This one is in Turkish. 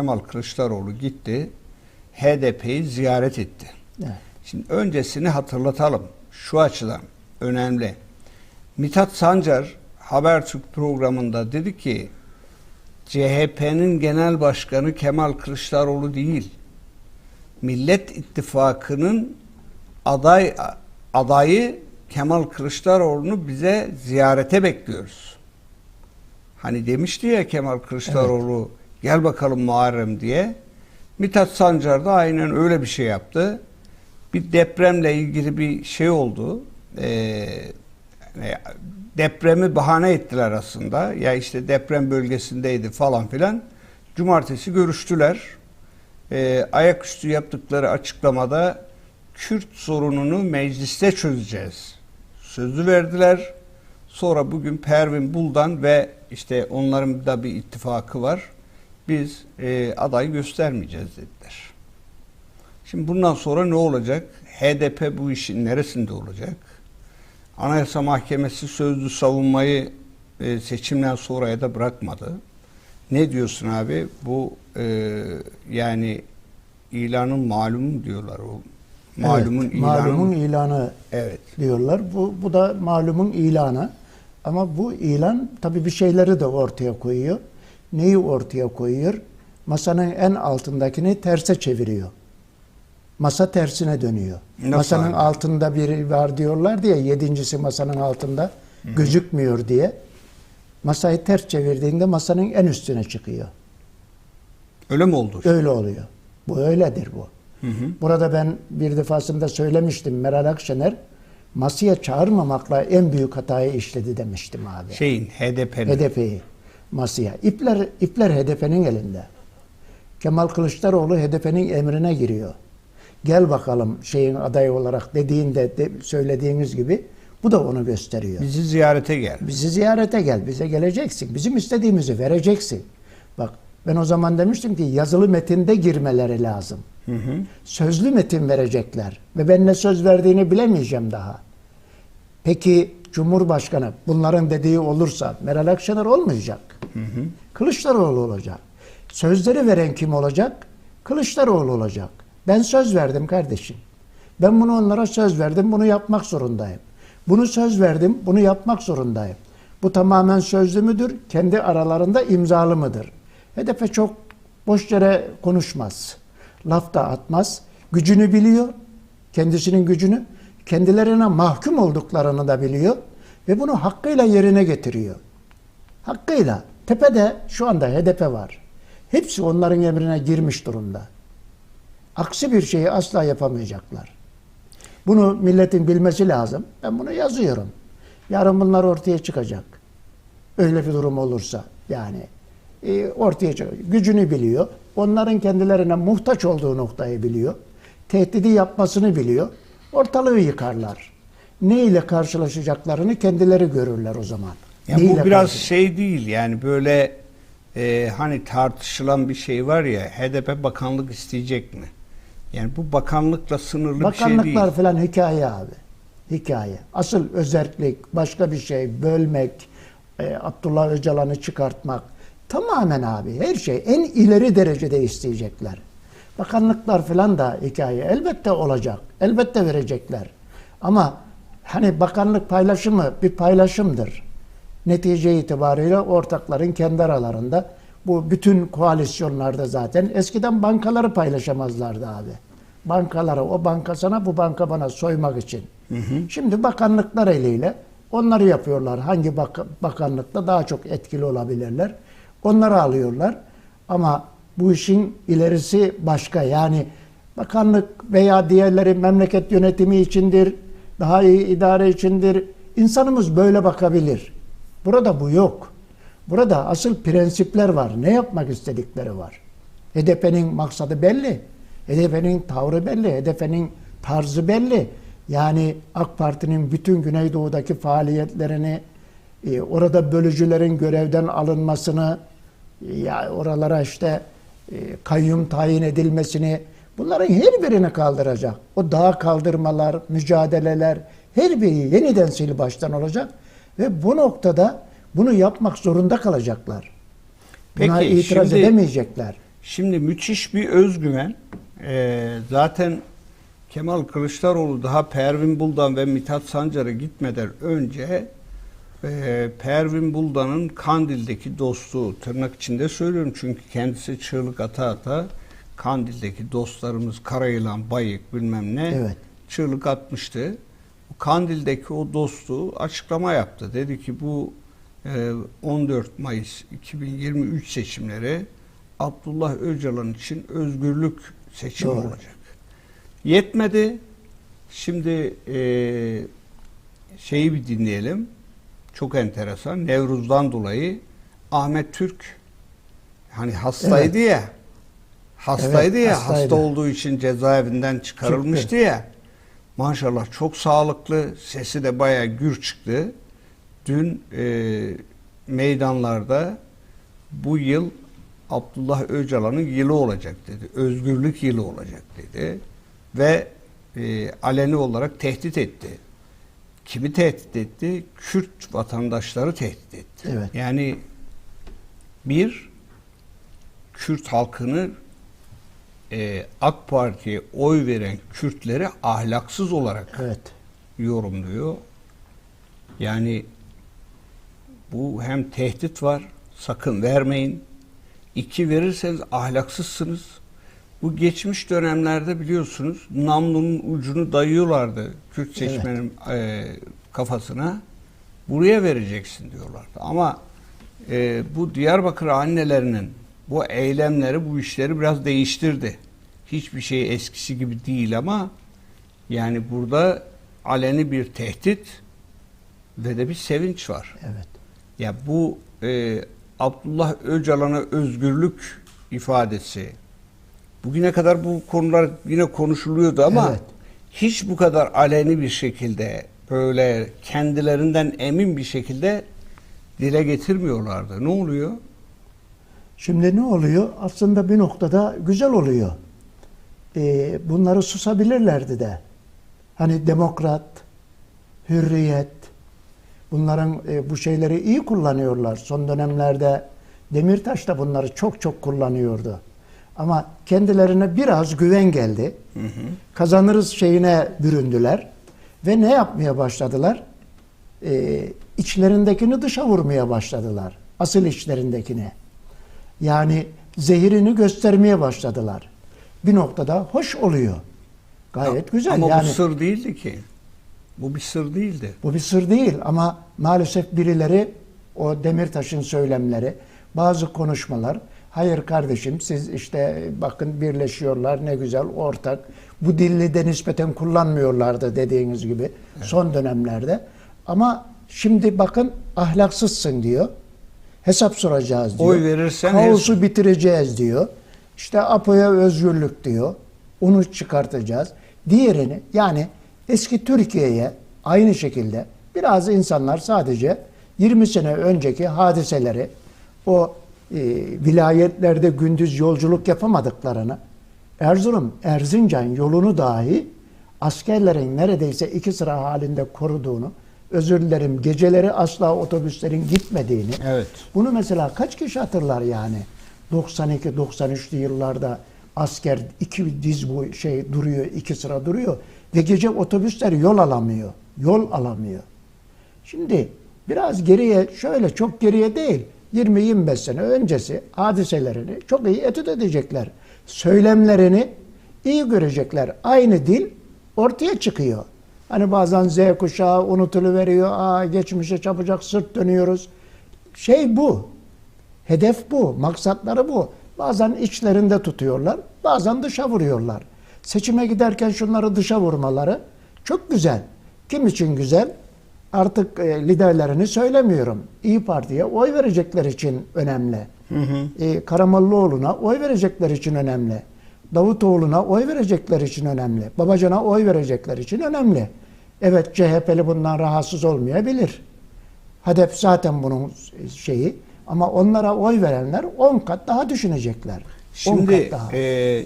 Kemal Kılıçdaroğlu gitti. HDP'yi ziyaret etti. Evet. Şimdi öncesini hatırlatalım. Şu açıdan önemli. Mithat Sancar Habertürk programında dedi ki CHP'nin genel başkanı Kemal Kılıçdaroğlu değil. Millet İttifakı'nın aday adayı Kemal Kılıçdaroğlu'nu bize ziyarete bekliyoruz. Hani demişti ya Kemal Kılıçdaroğlu gel bakalım Muharrem diye. Mithat Sancar da aynen öyle bir şey yaptı. Bir depremle ilgili bir şey oldu. Ee, depremi bahane ettiler aslında. Ya işte deprem bölgesindeydi falan filan. Cumartesi görüştüler. Ee, ayaküstü yaptıkları açıklamada Kürt sorununu mecliste çözeceğiz. Sözü verdiler. Sonra bugün Pervin Buldan ve işte onların da bir ittifakı var. Biz e, aday göstermeyeceğiz dediler. Şimdi bundan sonra ne olacak? HDP bu işin neresinde olacak? Anayasa Mahkemesi sözlü savunmayı e, seçimden sonraya da bırakmadı. Ne diyorsun abi? Bu e, yani ilanın malumu diyorlar o. Malumun Evet, ilanı. Malumun ilanı Evet. diyorlar. Bu, bu da malumun ilanı. Ama bu ilan tabii bir şeyleri de ortaya koyuyor. Neyi ortaya koyuyor? Masanın en altındakini terse çeviriyor. Masa tersine dönüyor. Nasıl masanın abi? altında biri var diyorlar diye yedincisi masanın altında gözükmüyor diye. Masayı ters çevirdiğinde masanın en üstüne çıkıyor. Öyle mi oldu? Öyle oluyor. Bu öyledir bu. Burada ben bir defasında söylemiştim Meral Akşener masaya çağırmamakla en büyük hatayı işledi demiştim abi. Şeyin HDP'nin. HDP'yi masaya. İpler, ipler HDP'nin elinde. Kemal Kılıçdaroğlu HDP'nin emrine giriyor. Gel bakalım şeyin adayı olarak dediğinde de, söylediğiniz gibi bu da onu gösteriyor. Bizi ziyarete gel. Bizi ziyarete gel, bize geleceksin. Bizim istediğimizi vereceksin. Bak ben o zaman demiştim ki yazılı metinde girmeleri lazım. Sözlü metin verecekler. Ve ben ne söz verdiğini bilemeyeceğim daha. Peki Cumhurbaşkanı bunların dediği olursa Meral Akşener olmayacak. Kılıçdaroğlu olacak. Sözleri veren kim olacak? Kılıçdaroğlu olacak. Ben söz verdim kardeşim. Ben bunu onlara söz verdim, bunu yapmak zorundayım. Bunu söz verdim, bunu yapmak zorundayım. Bu tamamen sözlü müdür? Kendi aralarında imzalı mıdır? HDP çok boş yere konuşmaz. Laf da atmaz. Gücünü biliyor. Kendisinin gücünü. Kendilerine mahkum olduklarını da biliyor. Ve bunu hakkıyla yerine getiriyor. Hakkıyla. Tepede şu anda HDP var. Hepsi onların emrine girmiş durumda. Aksi bir şeyi asla yapamayacaklar. Bunu milletin bilmesi lazım. Ben bunu yazıyorum. Yarın bunlar ortaya çıkacak. Öyle bir durum olursa yani e, ortaya çıkacak. Gücünü biliyor. Onların kendilerine muhtaç olduğu noktayı biliyor. Tehdidi yapmasını biliyor. Ortalığı yıkarlar. Ne ile karşılaşacaklarını kendileri görürler o zaman. Ya Ne bu biraz şey değil yani böyle e, hani tartışılan bir şey var ya HDP bakanlık isteyecek mi? Yani bu bakanlıkla sınırlı bir şey değil. Bakanlıklar falan hikaye abi. Hikaye. Asıl özellik, başka bir şey, bölmek, e, Abdullah Öcalan'ı çıkartmak. Tamamen abi her şey en ileri derecede isteyecekler. Bakanlıklar falan da hikaye. Elbette olacak. Elbette verecekler. Ama hani bakanlık paylaşımı bir paylaşımdır. Netice itibariyle ortakların kendi aralarında bu bütün koalisyonlarda zaten eskiden bankaları paylaşamazlardı abi. Bankaları o banka sana bu banka bana soymak için. Şimdi bakanlıklar eliyle onları yapıyorlar. Hangi bak- bakanlıkta daha çok etkili olabilirler. Onları alıyorlar. Ama bu işin ilerisi başka. Yani bakanlık veya diğerleri memleket yönetimi içindir, daha iyi idare içindir. İnsanımız böyle bakabilir. Burada bu yok. Burada asıl prensipler var. Ne yapmak istedikleri var. HDP'nin maksadı belli. HDP'nin tavrı belli. HDP'nin tarzı belli. Yani AK Parti'nin bütün Güneydoğu'daki faaliyetlerini, e, orada bölücülerin görevden alınmasını, ya oralara işte kayyum tayin edilmesini, bunların her birini kaldıracak. O dağ kaldırmalar, mücadeleler, her biri yeniden sil baştan olacak ve bu noktada bunu yapmak zorunda kalacaklar. Buna Peki, itiraz şimdi- edemeyecekler. Şimdi müthiş bir özgüven. Ee, zaten Kemal Kılıçdaroğlu daha Pervin Buldan ve Mithat Sancar'a gitmeden önce e, Pervin Buldan'ın Kandil'deki dostluğu tırnak içinde söylüyorum çünkü kendisi çığlık ata ata Kandil'deki dostlarımız Karayılan, Bayık bilmem ne Evet. çığlık atmıştı. Kandil'deki o dostluğu açıklama yaptı. Dedi ki bu e, 14 Mayıs 2023 seçimleri Abdullah Öcalan için özgürlük seçimi Doğru. olacak. Yetmedi. Şimdi e, şeyi bir dinleyelim. Çok enteresan. Nevruz'dan dolayı Ahmet Türk hani hastaydı ya. Hastaydı Evet, ya. hastaydı. Hasta olduğu için cezaevinden çıkarılmıştı Çıktı. ya. Maşallah çok sağlıklı. Sesi de bayağı gür çıktı. Dün e, meydanlarda bu yıl Abdullah Öcalan'ın yılı olacak dedi. Özgürlük yılı olacak dedi. Ve e, aleni olarak tehdit etti. Kimi tehdit etti? Kürt vatandaşları tehdit etti. Evet. Yani bir Kürt halkını e, AK Parti'ye oy veren Kürtleri ahlaksız olarak Evet. yorumluyor. Yani bu hem tehdit var, sakın vermeyin. İki verirseniz ahlaksızsınız. Bu geçmiş dönemlerde biliyorsunuz namlunun ucunu dayıyorlardı Kürt seçmenin e, kafasına. Buraya vereceksin diyorlardı. Ama e, bu Diyarbakır annelerinin bu eylemleri, bu işleri biraz değiştirdi. Hiçbir şey eskisi gibi değil ama yani burada aleni bir tehdit ve de bir sevinç var. Evet. Ya bu e, Abdullah Öcalan'a özgürlük ifadesi. Bugüne kadar bu konular yine konuşuluyordu ama Evet. hiç bu kadar aleni bir şekilde böyle kendilerinden emin bir şekilde dile getirmiyorlardı. Ne oluyor? Şimdi ne oluyor? Aslında bir noktada güzel oluyor. Ee, bunları susabilirlerdi de. Hani demokrat, hürriyet, bunların e, bu şeyleri iyi kullanıyorlar. Son dönemlerde Demirtaş da bunları çok çok kullanıyordu. Ama kendilerine biraz güven geldi. Kazanırız şeyine büründüler. Ve ne yapmaya başladılar? Ee, içlerindekini dışa vurmaya başladılar. Asıl içlerindekini. Yani zehirini göstermeye başladılar. Bir noktada hoş oluyor. Gayet güzel. Ama yani bu sır değildi ki. Bu bir sır değildi. bu bir sır değil ama maalesef birileri o Demirtaş'ın söylemleri, bazı konuşmalar, hayır kardeşim siz işte bakın birleşiyorlar ne güzel ortak. Bu dilli de nispeten kullanmıyorlardı dediğiniz gibi son dönemlerde. Ama şimdi bakın ahlaksızsın diyor. Hesap soracağız diyor. Oy verirsen Kaosu bitireceğiz diyor. İşte APO'ya özgürlük diyor. Onu çıkartacağız. Diğerini yani eski Türkiye'ye aynı şekilde biraz insanlar sadece 20 sene önceki hadiseleri o vilayetlerde gündüz yolculuk yapamadıklarını Erzurum, Erzincan yolunu dahi askerlerin neredeyse iki sıra halinde koruduğunu, özür dilerim geceleri asla otobüslerin gitmediğini, Evet. bunu mesela kaç kişi hatırlar yani? 92-93'lü yıllarda asker iki diz bu şey duruyor, iki sıra duruyor ve gece otobüsler yol alamıyor. Yol alamıyor. Şimdi biraz geriye şöyle çok geriye değil 20-25 sene öncesi hadiselerini çok iyi etüt edecekler. Söylemlerini iyi görecekler. Aynı dil ortaya çıkıyor. Hani bazen Z kuşağı unutuluveriyor. Aa geçmişe çabucak sırt dönüyoruz. Şey bu. Hedef bu. Maksatları bu. Bazen içlerinde tutuyorlar. Bazen dışa vuruyorlar. Seçime giderken şunları dışa vurmaları çok güzel. Kim için güzel? Artık e, liderlerini söylemiyorum. İyi Parti'ye oy verecekler için önemli. E, Karamollaoğlu'na oy verecekler için önemli. Davutoğlu'na oy verecekler için önemli. Babacan'a oy verecekler için önemli. Evet CHP'li bundan rahatsız olmayabilir. HDP zaten bunun şeyi ama onlara oy verenler 10 kat daha düşünecekler. 10 Şimdi kat daha. e,